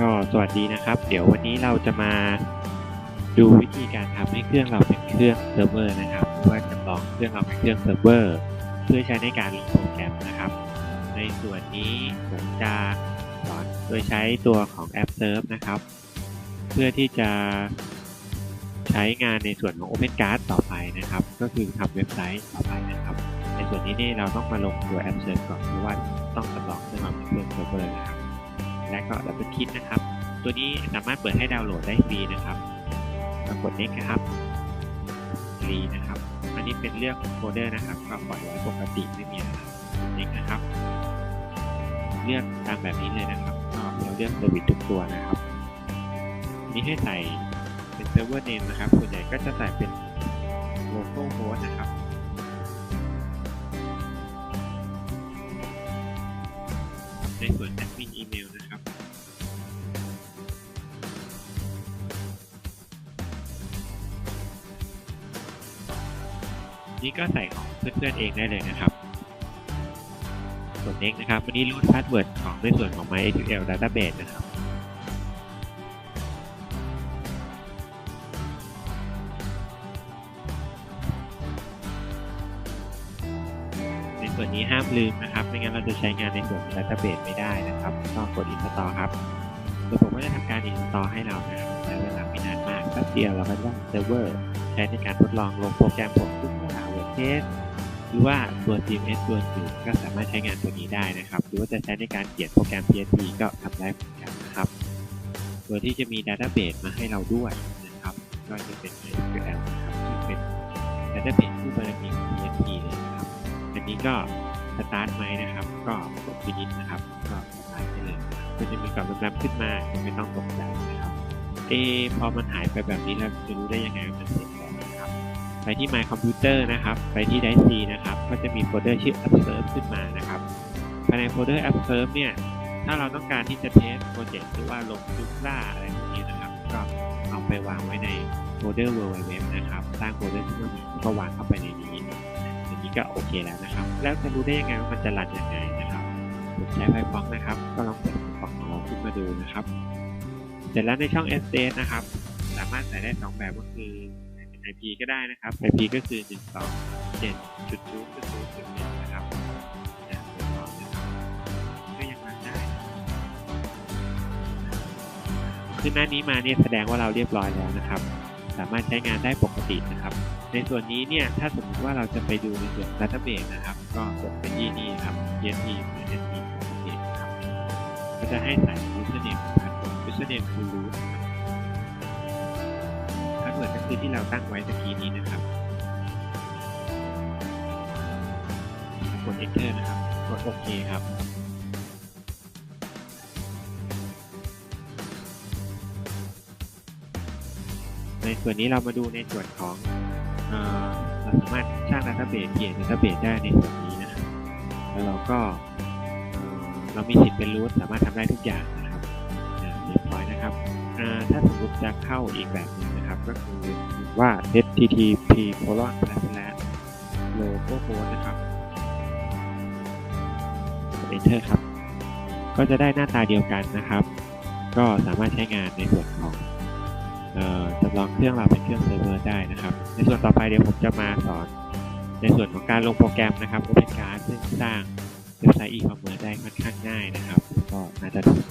ก็สวัสดีนะครับ เดี๋ยววันนี้เราจะมาดูวิธีการทำให้เครื่องเราเป็นเครื่องเซิร์ฟเวอร์นะครับหรือว่าจำลองเครื่องเราเป็นเครื่องเซิร์ฟเวอร์เพื่อใช้ในการลงโปรแกรมนะครับ ในส่วนนี้ผมจะสอนโดยใช้ตัวของแอปเซิร์ฟนะครับ เพื่อที่จะใช้งานในส่วนของ OpenCard ต่อไปนะครับ ก็คือทำเว็บไซต์ต่อไปนะครับ ในส่วนนี้นี่เราต้องมาลงตัวแอปเซิร์ฟก่อนเพราะว่าต้องจำลองเครื่องเราเป็นเครื่องเซิร์ฟเวอร์นะครับและก็ดับเบิลคลิกนะครับ ตัวนี้สามารถเปิดให้ดาวน์โหลดได้ฟรีนะครับก็กด next นะครับฟรีนะครับ อันนี้เป็นเลือกโฟลเดอร์นะครับก็ปล่อยไว้ปกติไม่มีอะไร next นะครับ เลือกตามแบบนี้เลยนะครับเราเลือกเซอร์วิสทุกตัวนะครับ นี่ให้ใส่เป็นเซิร์ฟเวอร์เนมนะครับส่วนใหญ่ก็จะใส่เป็นโลโก้โฮสนะครับในส่วนแอด นี่ก็ใส่ของเพื่อนๆเองได้เลยนะครับ ส่วน next นะครับวันนี้รูทพาสเวิร์ดของในส่วนของ MySQL Database นะครับในส่วนนี้ห้ามลืมนะครับ ไม่งั้นเราจะใช้งานในส่วนของ Database ไม่ได้นะครับก็กด install ครับเดี๋ยวผมก็จะทำการ install ให้เรานะครับใช้เวลาไม่นานมากแป๊บเดียวเราก็ได้เซิร์ฟเวอร์ใช้ในการทดลองลงโปรแกรมผมทุกอย่า เทสหรือว่าตัว CMS ตัวอื่นก็สามารถใช้งานตัวนี้ได้นะครับ หรือว่าจะใช้ในการเขียนโปรแกรม PHP ก็ทำได้เหมือนกันนะครับตัวที่จะมี Database มาให้เราด้วยนะครับ ก็จะเป็น MySQL นะครับซึ่เป็น Database คู่บารมีของ PHP เลยนะครับ อันนี้ก็ Start ไหมนะครับ ก็กด Finish นะครับ ก็สตาร์ทได้เลยก็จะมีกล่องแรมๆขึ้นมาไม่ต้องตกใจนะครับ เอพอมันหายไปแบบนี้เราจะรู้ได้ยังไงว่ามันเสร็จแล้วนะครับ ไปที่ My Computer นะครับ ไปที่ Drive C นะครับ ก็จะมีโฟลเดอร์ชื่อ Observe ขึ้นมานะครับภายในโฟลเดอร์ Observe เนี่ย ถ้าเราต้องการที่จะเทสโปรเจกต์หรือว่าลงจุล่าอะไรพวกนี้นะครับ ก็เอาไปวางไว้ในโฟลเดอร์ www นะครับ สร้างโฟลเดอร์ขึ้นมาใหม่แล้วก็วางเข้าไปในนี้อันนี้ก็โอเคแล้วนะครับ แล้วจะรู้ได้ยังไงว่ามันจะรันยังไงนะครับผมใช้ Python นะครับ ก็ลองเปิด Python ของเราขึ้นมาดูนะครับ เสร็จแล้วในช่อง s d s นะครับ สามารถใส่ได้สองแบบก็คือ IP ก็ได้นะครับ IP ก็คือ 1 2 7จุดศูนย์จุดศูนย์จุดหนึ่งนะครับนะเรียบร้อยนะครับก็ยังรันได้ขึ้นหน้านี้มาเนี่ยแสดงว่าเราเรียบร้อยแล้วนะครับ สามารถใช้งานได้ปกตินะครับ ในส่วนนี้เนี่ยถ้าสมมติว่าเราจะไปดูในส่วน Database นะครับ ก็กดไปที่นี่ครับ ESP หรือ SP Database นครับก็จะให้ใส่ username เราตั้งไว้ตะกี้นี้นะครับกด enter นะครับ กดโอเคครับ ในส่วนนี้เรามาดูในส่วนของเอเราสามารถสร้าง database เขียน database ได้ในส่วนนี้นะครับ แล้วเราก็เเรามีสิทธิ์เป็นรูทสามารถทำได้ทุกอย่างนะครับเรียบร้อยนะครับ ถ้าสมมติจะเข้าอีกแบบนึง นะครับ ก็คือว่า http colon slash slash logo post นะครับ enter ครับ ก็จะได้หน้าตาเดียวกันนะครับ ก็สามารถใช้งานในส่วนของจำลองเครื่องเราเป็นเครื่องเซิร์ฟเวอร์ได้นะครับ ในส่วนต่อไปเดี๋ยวผมจะมาสอน ในส่วนของการลงโปรแกรมนะครับ OpenCard ซึ่งสร้างเว็บไซต์ e-commerce ได้ค่อนข้างง่ายนะครับ ก็น่าจะถูก